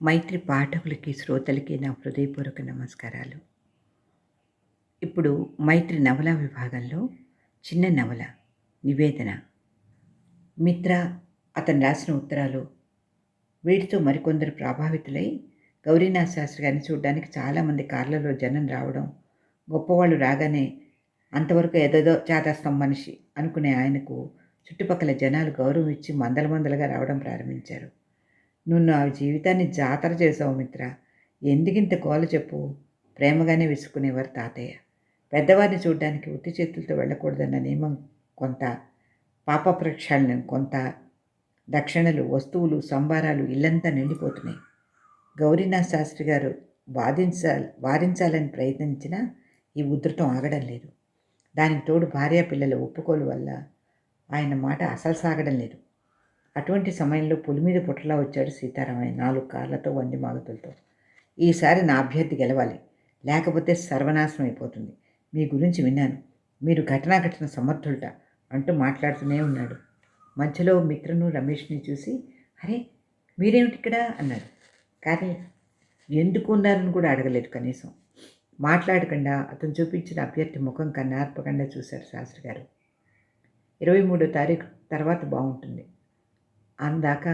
మైత్రి పాఠకులకి శ్రోతలకి నా హృదయపూర్వక నమస్కారాలు. ఇప్పుడు మైత్రి నవల విభాగంలో చిన్న నవల నివేదన. మిత్ర అతను రాసిన ఉత్తరాలు వీటితో మరికొందరు ప్రభావితులై గౌరీనాథ్ శాస్త్రి గారిని చూడడానికి చాలామంది కార్లలో జనం రావడం గొప్పవాళ్ళు రాగానే అంతవరకు ఎదదో చేతస్తాం మనిషి అనుకునే ఆయనకు చుట్టుపక్కల జనాలు గౌరవం ఇచ్చి మందల మందలుగా రావడం ప్రారంభించారు. నువ్వు నా జీవితాన్ని జాతర చేసావు మిత్ర. ఎందుకింత గోల చెప్పు? ప్రేమగానే విసుకునేవారు తాతయ్య. పెద్దవారిని చూడడానికి ఉత్తి చేతులతో వెళ్ళకూడదన్న నియమం కొంత పాప ప్రక్షాళన కొంత దక్షిణలు వస్తువులు సంబారాలు ఇల్లంతా నిండిపోతున్నాయి. గౌరీనాథ్ శాస్త్రి గారు వాదించాలి వారించాలని ప్రయత్నించినా ఈ ఉధృతం ఆగడం లేదు. దానికి తోడు భార్య పిల్లల ఒప్పుకోలు వల్ల ఆయన మాట అసలు సాగడం లేదు. అటువంటి సమయంలో పులి మీద పుట్టలా వచ్చాడు సీతారామయ్య నాలుగు కార్లతో వంది మాగతులతో. ఈసారి నా అభ్యర్థి గెలవాలి. లేకపోతే సర్వనాశనం అయిపోతుంది. మీ గురించి విన్నాను. మీరు ఘటనా ఘటన సమర్థులట అంటూ మాట్లాడుతూనే ఉన్నాడు. మధ్యలో మిత్రను రమేష్ని చూసి అరే మీరేమిటి ఇక్కడ? అన్నాడు. కానీ ఎందుకు ఉన్నారని కూడా అడగలేదు కనీసం. మాట్లాడకుండా అతను చూపించిన అభ్యర్థి ముఖం కన్నార్పకుండా చూశారు శాస్త్రి గారు. ఇరవై మూడో తారీఖు తర్వాత బాగుంటుంది. అందాక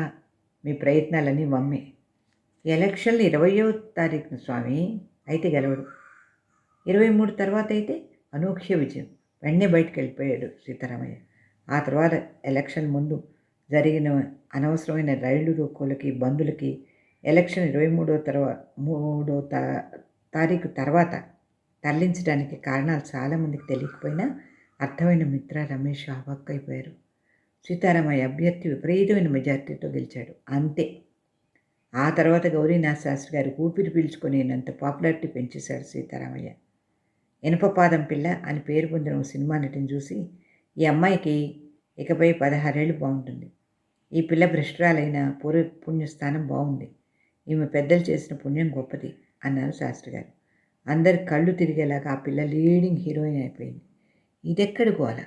మీ ప్రయత్నాలన్నీ మమ్మే. ఎలక్షన్లు ఇరవయో తారీఖున స్వామి అయితే గెలవడు. ఇరవై మూడు తర్వాత అయితే అనూహ్య విజయం. వెంటనే బయటకు వెళ్ళిపోయాడు సీతారామయ్య. ఆ తర్వాత ఎలక్షన్ ముందు జరిగిన అనవసరమైన రైళ్ళు రోకోలకి బంధులకి ఎలక్షన్ ఇరవై మూడో తర్వాత మూడో తా తారీఖు తర్వాత తరలించడానికి కారణాలు చాలామందికి తెలియకపోయినా అర్థమైన మిత్ర రమేష్ అవాక్కైపోయారు సీతారామయ్య అభ్యర్థి విపరీతమైన మెజార్టీతో గెలిచాడు. అంతే. ఆ తర్వాత గౌరీనాథ్ శాస్త్రి గారు ఊపిరి పీల్చుకునేనంత పాపులారిటీ పెంచేశాడు సీతారామయ్య. ఇనపపాదం పిల్ల అని పేరు పొందిన ఓ సినిమా నటిని చూసి ఈ అమ్మాయికి ఇకపై పదహారేళ్ళు బాగుంటుంది. ఈ పిల్ల భ్రష్టురాలైన పూర్వ పుణ్యస్థానం బాగుంది. ఈమె పెద్దలు చేసిన పుణ్యం గొప్పది అన్నారు శాస్త్రి గారు. అందరి కళ్ళు తిరిగేలాగా ఆ పిల్ల లీడింగ్ హీరోయిన్ అయిపోయింది. ఇదెక్కడ గోలా?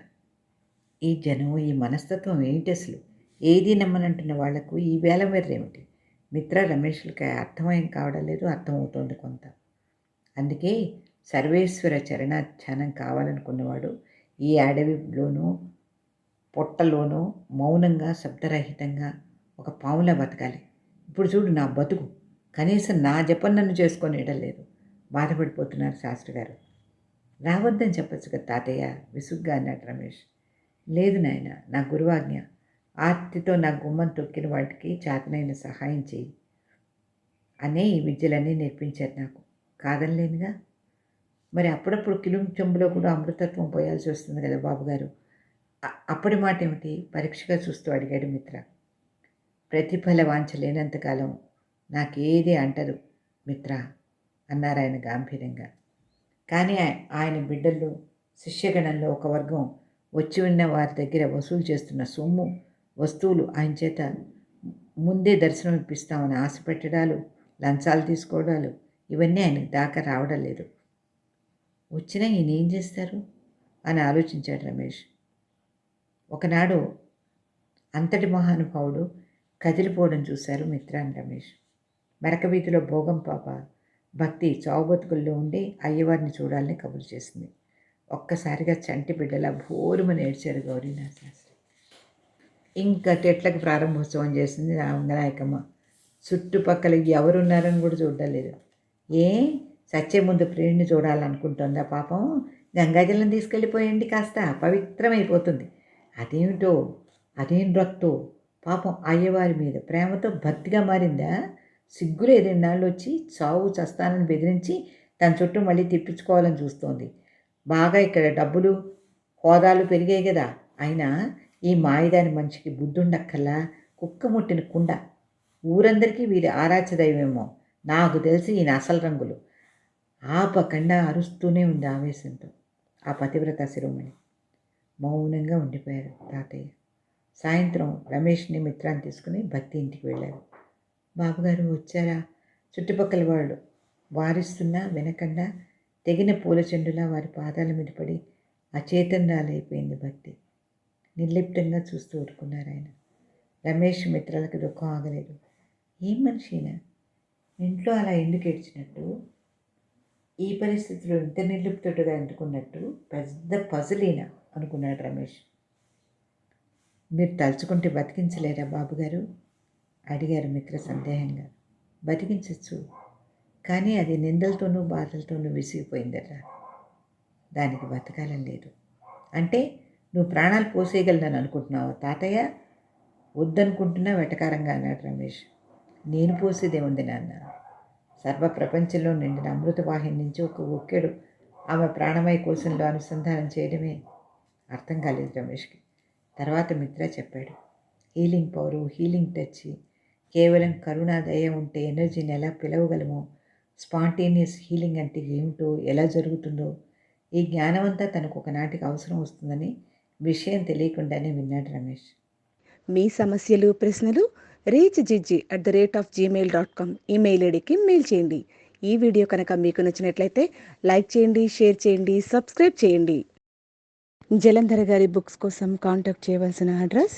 ఈ జనం ఈ మనస్తత్వం ఏమిటి అసలు? ఏది నమ్మనంటున్న వాళ్ళకు ఈ వేల ఏమిటి మిత్ర రమేష్లకి అర్థమయం కావడం లేదు అర్థమవుతోంది కొంత. అందుకే సర్వేశ్వర చరణాధ్యానం కావాలనుకున్నవాడు ఈ అడవిలోనూ పొట్టలోనూ మౌనంగా శబ్దరహితంగా ఒక పాములా బతకాలి. ఇప్పుడు చూడు నా బతుకు. కనీసం నా జపం నన్ను చేసుకొని లేదు. బాధపడిపోతున్నారు శాస్త్రి గారు. రావద్దని చెప్పచ్చు కదా తాతయ్య. విసుగ్గా అన్నాడు రమేష్. లేదు నాయన నా గురువాజ్ఞ. ఆర్తితో నా గుమ్మం తొక్కిన వాటికి చేతనైన సహాయం చేయి. అనే ఈ విద్యలన్నీ నేర్పించారు నాకు. కాదనలేనుగా? మరి అప్పుడప్పుడు కిలుం చెంబులో కూడా అమృతత్వం పోయాల్సి వస్తుంది కదా బాబుగారు. అప్పటి మాట ఏమిటి? పరీక్షగా చూస్తూ అడిగాడు మిత్ర. ప్రతిఫల వాంఛ లేనంతకాలం నాకేది అంటరు మిత్ర అన్నారు ఆయన గాంభీర్యంగా. కానీ ఆయన బిడ్డల్లో శిష్యగణంలో ఒక వర్గం వచ్చి ఉన్న వారి దగ్గర వసూలు చేస్తున్న సొమ్ము వస్తువులు ఆయన చేత ముందే దర్శనం ఇప్పిస్తామని ఆశ పెట్టడాలు లంచాలు తీసుకోవడాలు ఇవన్నీ ఆయనకు దాకా రావడం లేదు. వచ్చినా ఈయన ఏం చేస్తారు? అని ఆలోచించాడు రమేష్. ఒకనాడు అంతటి మహానుభావుడు కదిలిపోవడం చూశారు మిత్రాన్ రమేష్. మెరక వీధిలో భోగం పాప భక్తి చావుబతుకుల్లో ఉండి అయ్యవారిని చూడాలని కబురు చేసింది. ఒక్కసారిగా చంటి బిడ్డలా భోరుమని ఏడ్చారు గౌరీనాథ్ శాస్త్రి ఇంకా తెట్లకు ప్రారంభోత్సవం చేసింది రామనాయకమ్మ. చుట్టుపక్కల ఎవరున్నారని కూడా చూడలేదు. ఏ? సచ్చే ముందు ప్రియుడిని చూడాలనుకుంటుందా పాపం? గంగాజలం తీసుకెళ్ళిపోయండి కాస్త పవిత్రమైపోతుంది. అదేమిటో అదేం రక్తో? పాపం అయ్యవారి మీద ప్రేమతో భక్తిగా మారిందా? సిగ్గులేదు నాళ్ళు వచ్చి చావు చస్తానని బెదిరించి తన చుట్టూ మళ్ళీ తిప్పించుకోవాలని చూస్తోంది. బాగా ఇక్కడ డబ్బులు హోదాలు పెరిగాయి కదా. అయినా ఈ మాయదాని మనిషికి బుద్ధుండక్కల్లా కుక్క ముట్టిన కుండ. ఊరందరికీ వీరి ఆరాధ్య నాకు తెలిసి ఈయన అసలు రంగులు. ఆపకుండా అరుస్తూనే ఉంది ఆవేశంతో ఆ పతివ్రత శిరోమణి. మౌనంగా ఉండిపోయారు తాతయ్య. సాయంత్రం రమేష్ని మిత్రాన్ని తీసుకుని భక్తి ఇంటికి వెళ్ళారు. బాబుగారు వచ్చారా? చుట్టుపక్కల వాళ్ళు. వారిస్తున్నా వినకుండా తెగిన పూల చెండులా వారి పాదాల మీద పడి అచేతనరాలైపోయింది భక్తి. నిర్లిప్తంగా చూస్తూ ఊరుకున్నారు ఆయన. రమేష్ మిత్రాలకు దుఃఖం ఆగలేదు. ఏం మనిషినా ఇంట్లో అలా ఎందుకు ఏడ్చినట్టు? ఈ పరిస్థితిలో ఇంత నిర్లిప్తుడుగా ఎందుకున్నట్టు? పెద్ద పజులీన అనుకున్నాడు రమేష్. మీరు తలుచుకుంటే బతికించలేరా బాబుగారు? అడిగారు మిత్ర సందేహంగా. బతికించచ్చు. కానీ అది నిందలతోనూ బాధలతోనూ విసిగిపోయిందట దానికి బతకాలం లేదు. అంటే నువ్వు ప్రాణాలు పోసేయగలనని అనుకుంటున్నావు తాతయ్య? వద్దనుకుంటున్నా వెటకారంగా అన్నాడు రమేష్. నేను పోసేదే ఉంది నాన్న? సర్వ ప్రపంచంలో నిండిన అమృతవాహిని నుంచి ఒక ఒక్కెడు ఆమె ప్రాణమయ కోశంలో అనుసంధానం చేయడమే అర్థం కాలేదు రమేష్కి. తర్వాత మిత్ర చెప్పాడు. హీలింగ్ పవరు హీలింగ్ టచ్ కేవలం కరుణ దయ ఉంటే ఎనర్జీని ఎలా పిలవగలమో స్పాంటేనియస్ హీలింగ్ అంటే ఏమిటో ఎలా జరుగుతుందో ఈ జ్ఞానమంతా తనకు ఒకనాటికి అవసరం వస్తుందని విషయం తెలియకుండానే విన్నాడు రమేష్. మీ సమస్యలు ప్రశ్నలు reach జిజ్జి at the rate of Gmail dot com email ఐడికి మెయిల్ చేయండి. ఈ వీడియో కనుక మీకు నచ్చినట్లయితే లైక్ చేయండి షేర్ చేయండి సబ్స్క్రైబ్ చేయండి. జలంధర్ గారి బుక్స్ కోసం కాంటాక్ట్ చేయవలసిన అడ్రస్